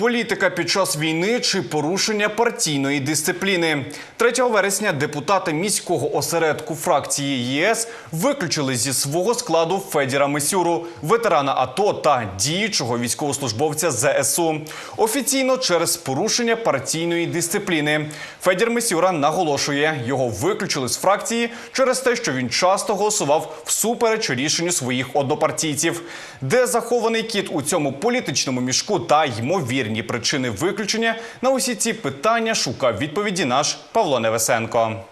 Політика під час війни чи порушення партійної дисципліни 3 вересня депутати міського осередку фракції ЄС виключили зі свого складу Федіра Мисюру, ветерана АТО та діючого військовослужбовця ЗСУ. Офіційно через порушення партійної дисципліни. Федір Мисюра наголошує, його виключили з фракції через те, що він часто голосував всупереч рішенню своїх однопартійців. Де захований кіт у цьому політичному мішку та ймовірні причини виключення на усі ці питання шукав відповіді наш Павло Невесенко.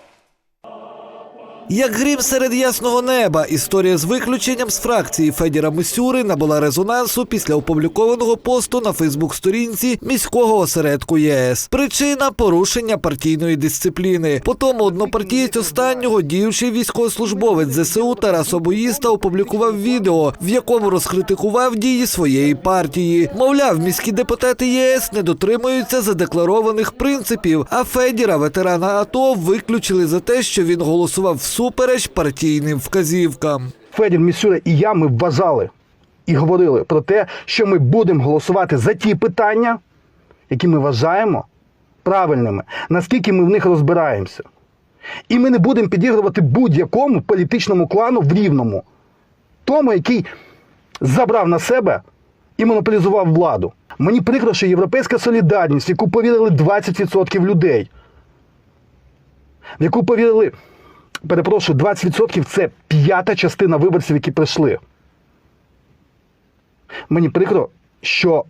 Як грім серед ясного неба, історія з виключенням з фракції Федіра Мисюри набула резонансу після опублікованого посту на Фейсбук-сторінці міського осередку ЄС. Причина порушення партійної дисципліни. Потім однопартієць останнього діючий військовослужбовець ЗСУ Тарас Обоїста опублікував відео, в якому розкритикував дії своєї партії. Мовляв, міські депутати ЄС не дотримуються задекларованих принципів. А Федіра, ветерана АТО, виключили за те, що він голосував всупереч партійним вказівкам. Федір Місюра і я ми вважали і говорили про те, що ми будемо голосувати за ті питання, які ми вважаємо правильними, наскільки ми в них розбираємося. І ми не будемо підігрувати будь-якому політичному клану в рівному, тому, який забрав на себе і монополізував владу. Мені прикро, що європейська солідарність, в яку повірили 20% людей, в яку повірили перепрошую, 20% це п'ята частина виборців, які прийшли. Мені прикро, що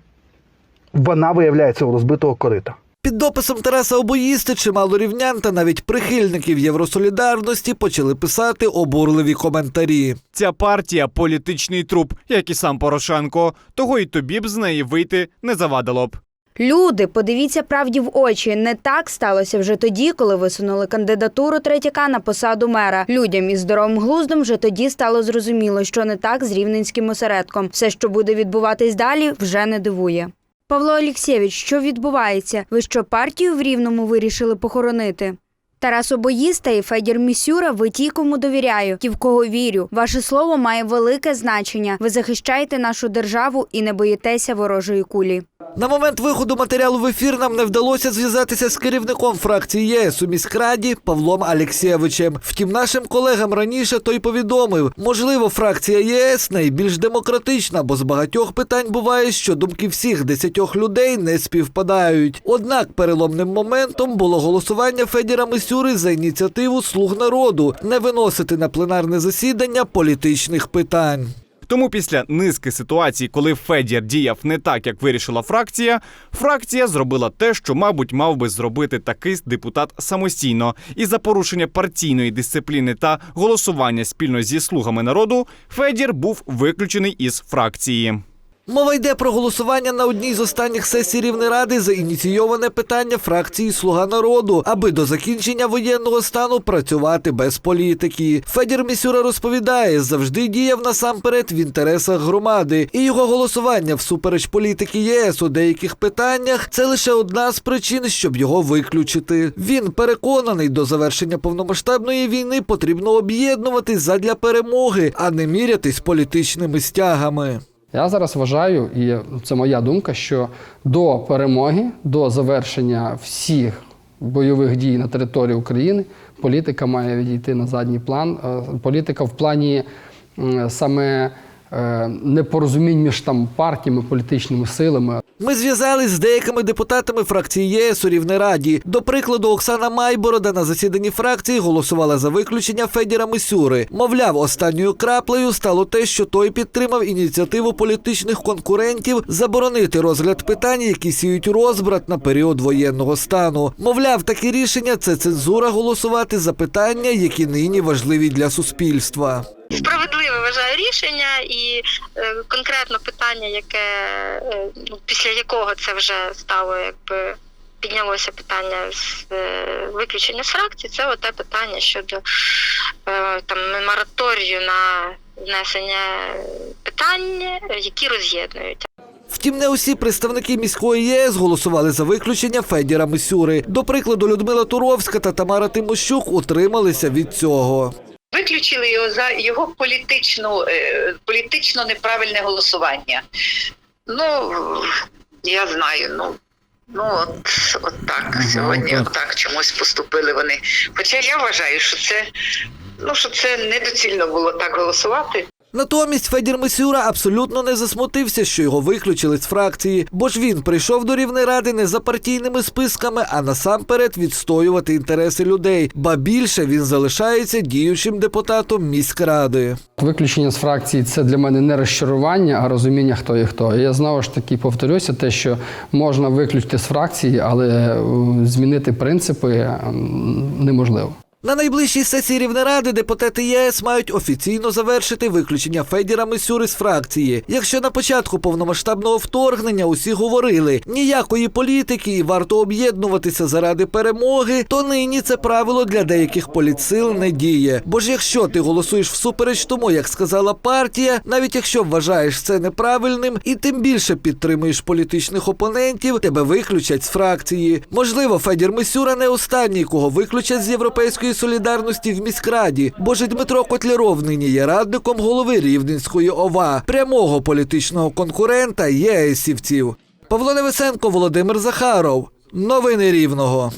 вона виявляється у розбитого корита. Під дописом Тараса Обоїсти чимало рівнян та навіть прихильників Євросолідарності почали писати обурливі коментарі. Ця партія політичний труп, як і сам Порошенко. Того й тобі б з неї вийти не завадило б. Люди, подивіться правді в очі. Не так сталося вже тоді, коли висунули кандидатуру Третяка на посаду мера. Людям із здоровим глуздом вже тоді стало зрозуміло, що не так з рівненським осередком. Все, що буде відбуватись далі, вже не дивує. Павло Олексєвич, що відбувається? Ви що партію в рівному вирішили похоронити? Тарас Обоїста і Федір Місюра, ви ті, кому довіряю, ті, в кого вірю. Ваше слово має велике значення. Ви захищаєте нашу державу і не боїтеся ворожої кулі. На момент виходу матеріалу в ефір нам не вдалося зв'язатися з керівником фракції ЄС у міськраді Павлом Алєксєвичем. Втім, нашим колегам раніше той повідомив, можливо, фракція ЄС найбільш демократична, бо з багатьох питань буває, що думки всіх десятьох людей не співпадають. Однак переломним моментом було голосування Федіра Мисюри за ініціативу слуг народу не виносити на пленарне засідання політичних питань. Тому після низки ситуацій, коли Федір діяв не так, як вирішила фракція, фракція зробила те, що, мабуть, мав би зробити такий депутат самостійно. І за порушення партійної дисципліни та голосування спільно зі слугами народу, Федір був виключений із фракції. Мова йде про голосування на одній з останніх сесій Рівнеради за ініційоване питання фракції Слуга народу, аби до закінчення воєнного стану працювати без політики. Федір Місюра розповідає, завжди діяв насамперед в інтересах громади, і його голосування всупереч політики ЄС у деяких питаннях це лише одна з причин, щоб його виключити. Він переконаний, до завершення повномасштабної війни потрібно об'єднуватись задля перемоги, а не мірятись політичними стягами. Я зараз вважаю, і це моя думка, що до перемоги, до завершення всіх бойових дій на території України політика має відійти на задній план. Е, Політика в плані саме непорозумінь між там партіями, політичними силами. Ми зв'язались з деякими депутатами фракції ЄС у Рівнераді. До прикладу, Оксана Майборода на засіданні фракції голосувала за виключення Федіра Мисюри. Мовляв, останньою краплею стало те, що той підтримав ініціативу політичних конкурентів заборонити розгляд питань, які сіють розбрат на період воєнного стану. Мовляв, такі рішення це цензура голосувати за питання, які нині важливі для суспільства. Справедливе вважаю рішення, і е, конкретно питання, яке е, ну, після якого це вже стало, якби піднялося питання з е, виключення з фракції, це оте питання щодо е, там мораторію на внесення питань, які роз'єднують. Втім, не усі представники міської ЄС голосували за виключення Федіра Мисюри. До прикладу, Людмила Туровська та Тамара Тимощук утрималися від цього. Виключили його за його політичну, е, політично неправильне голосування. Ну, я знаю. Ну, ну от, от так. Сьогодні от так чомусь поступили вони. Хоча я вважаю, що це, ну, що це недоцільно було так голосувати. Натомість Федір Мисюра абсолютно не засмутився, що його виключили з фракції, бо ж він прийшов до Рівнеради не за партійними списками, а насамперед відстоювати інтереси людей. Ба більше він залишається діючим депутатом міськради. Виключення з фракції це для мене не розчарування, а розуміння, хто є хто. Я знову ж таки повторюся, те, що можна виключити з фракції, але е, змінити принципи неможливо. На найближчій сесії Рівнеради депутати ЄС мають офіційно завершити виключення Федіра Мисюри з фракції. Якщо на початку повномасштабного вторгнення усі говорили ніякої політики і варто об'єднуватися заради перемоги, то нині це правило для деяких політсил не діє. Бо ж якщо ти голосуєш всупереч тому, як сказала партія, навіть якщо вважаєш це неправильним і тим більше підтримуєш політичних опонентів, тебе виключать з фракції. Можливо, Федір Мисюра не останній, кого виключать з європейської солідарності в міськраді, Боже Дмитро Котляров нині є радником голови Рівненської ОВА, прямого політичного конкурента єсівців. Павло Невесенко, Володимир Захаров. Новини Рівного.